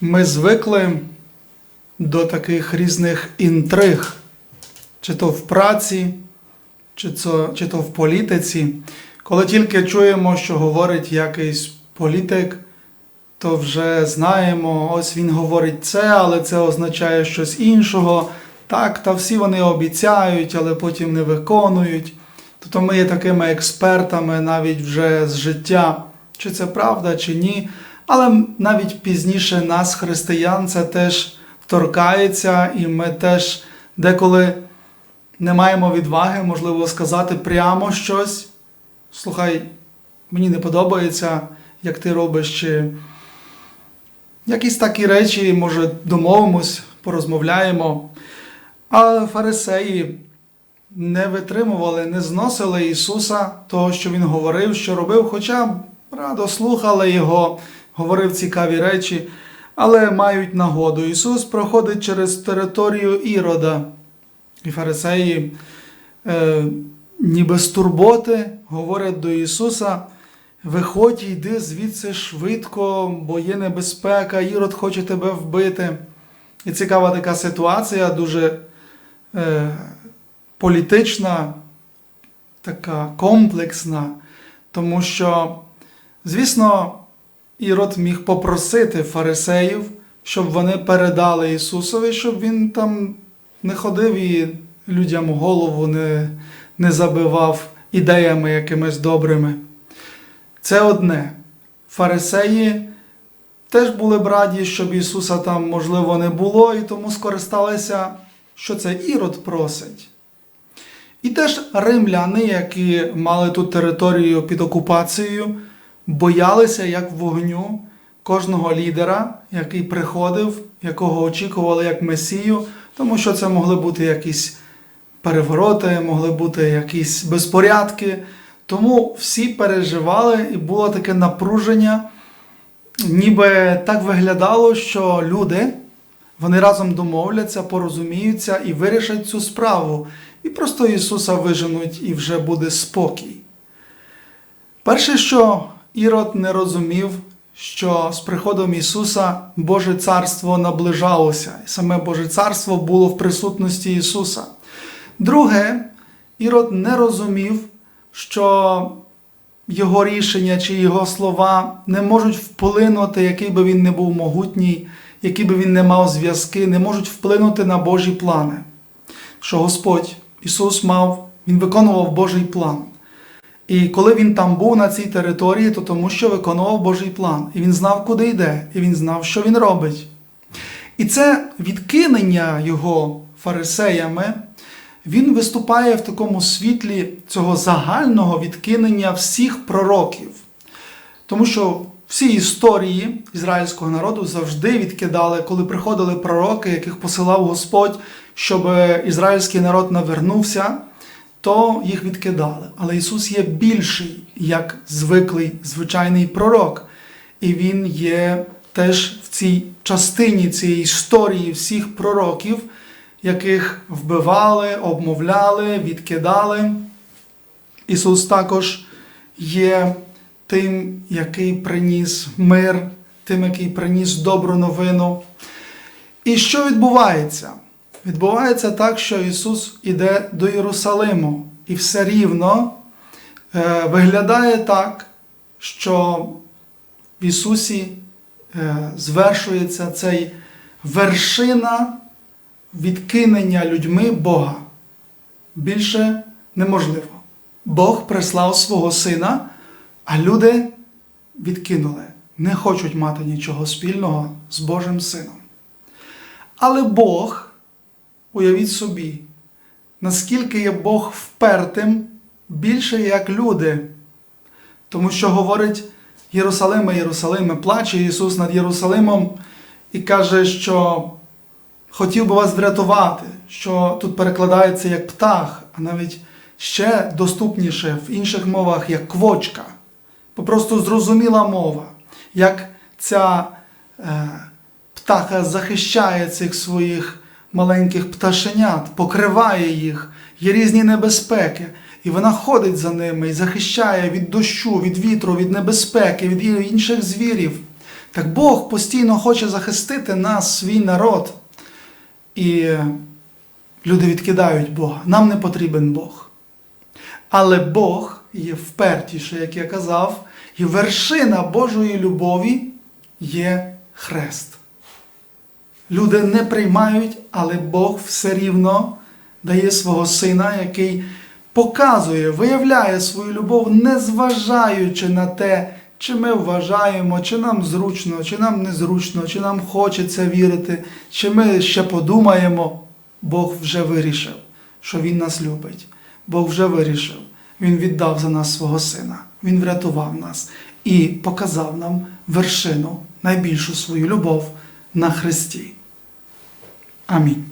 Ми звикли до таких різних інтриг, чи то в праці, чи то, чи то в політиці. Коли тільки чуємо, що говорить якийсь політик, то вже знаємо, ось він говорить це, але це означає щось іншого. Так, та всі вони обіцяють, але потім не виконують. Тобто ми є такими експертами навіть вже з життя, чи це правда, чи ні. Але навіть пізніше нас, християн, це теж торкається, і ми теж деколи не маємо відваги, можливо, сказати прямо щось. Слухай, мені не подобається, як ти робиш, чи якісь такі речі, може, домовимось, порозмовляємо. А фарисеї не витримували, не зносили Ісуса, того, що Він говорив, що робив, хоча радо слухали Його, говорив цікаві речі, але мають нагоду. Ісус проходить через територію Ірода. І фарисеї, е, ніби з турботи, говорять до Ісуса: виходь, йди звідси швидко, бо є небезпека, Ірод хоче тебе вбити. І цікава така ситуація, дуже е, політична, така комплексна, тому що, звісно, Ірод міг попросити фарисеїв, щоб вони передали Ісусові, щоб він там не ходив і людям голову не, не забивав ідеями якимись добрими. Це одне. Фарисеї теж були б раді, щоб Ісуса там, можливо, не було, і тому скористалися, що це Ірод просить. І теж римляни, які мали ту територію під окупацією, боялися як вогню кожного лідера, який приходив, якого очікували як Месію, тому що це могли бути якісь перевороти, могли бути якісь безпорядки. Тому всі переживали, і було таке напруження, ніби так виглядало, що люди вони разом домовляться, порозуміються і вирішать цю справу. І просто Ісуса виженуть, і вже буде спокій. Перше, що Ірод не розумів, що з приходом Ісуса Боже Царство наближалося, і саме Боже Царство було в присутності Ісуса. Друге, Ірод не розумів, що його рішення чи його слова не можуть вплинути, який би він не був могутній, який би він не мав зв'язки, не можуть вплинути на Божі плани. Що Господь Ісус мав, Він виконував Божий план. І коли він там був на цій території, то тому що виконував Божий план. І він знав, куди йде, і він знав, що він робить. І це відкинення його фарисеями, він виступає в такому світлі цього загального відкинення всіх пророків. Тому що всі історії ізраїльського народу завжди відкидали, коли приходили пророки, яких посилав Господь, щоб ізраїльський народ навернувся, то їх відкидали. Але Ісус є більший, як звиклий звичайний пророк. І Він є теж в цій частині цієї історії всіх пророків, яких вбивали, обмовляли, відкидали. Ісус також є тим, який приніс мир, тим, який приніс добру новину. І що відбувається? Відбувається так, що Ісус іде до Єрусалиму, і все рівно е, виглядає так, що в Ісусі е, звершується цей вершина відкинення людьми Бога. Більше неможливо. Бог прислав свого Сина, а люди відкинули, не хочуть мати нічого спільного з Божим Сином. Але Бог, уявіть собі, наскільки є Бог впертим більше як люди. Тому що говорить Єрусалиме, Єрусалиме, плаче Ісус над Єрусалимом і каже, що хотів би вас врятувати, що тут перекладається як птах, а навіть ще доступніше в інших мовах як квочка. Попросту зрозуміла мова, як ця е, птаха захищає цих своїх маленьких пташенят, покриває їх, є різні небезпеки. І вона ходить за ними і захищає від дощу, від вітру, від небезпеки, від інших звірів. Так Бог постійно хоче захистити нас, свій народ. І люди відкидають Бога. Нам не потрібен Бог. Але Бог є впертіше, як я казав, і вершина Божої любові є хрест. Люди не приймають, але Бог все рівно дає свого сина, який показує, виявляє свою любов, незважаючи на те, чи ми вважаємо, чи нам зручно, чи нам незручно, чи нам хочеться вірити, чи ми ще подумаємо. Бог вже вирішив, що Він нас любить. Бог вже вирішив. Він віддав за нас свого сина. Він врятував нас і показав нам вершину, найбільшу свою любов на Христі. Амінь.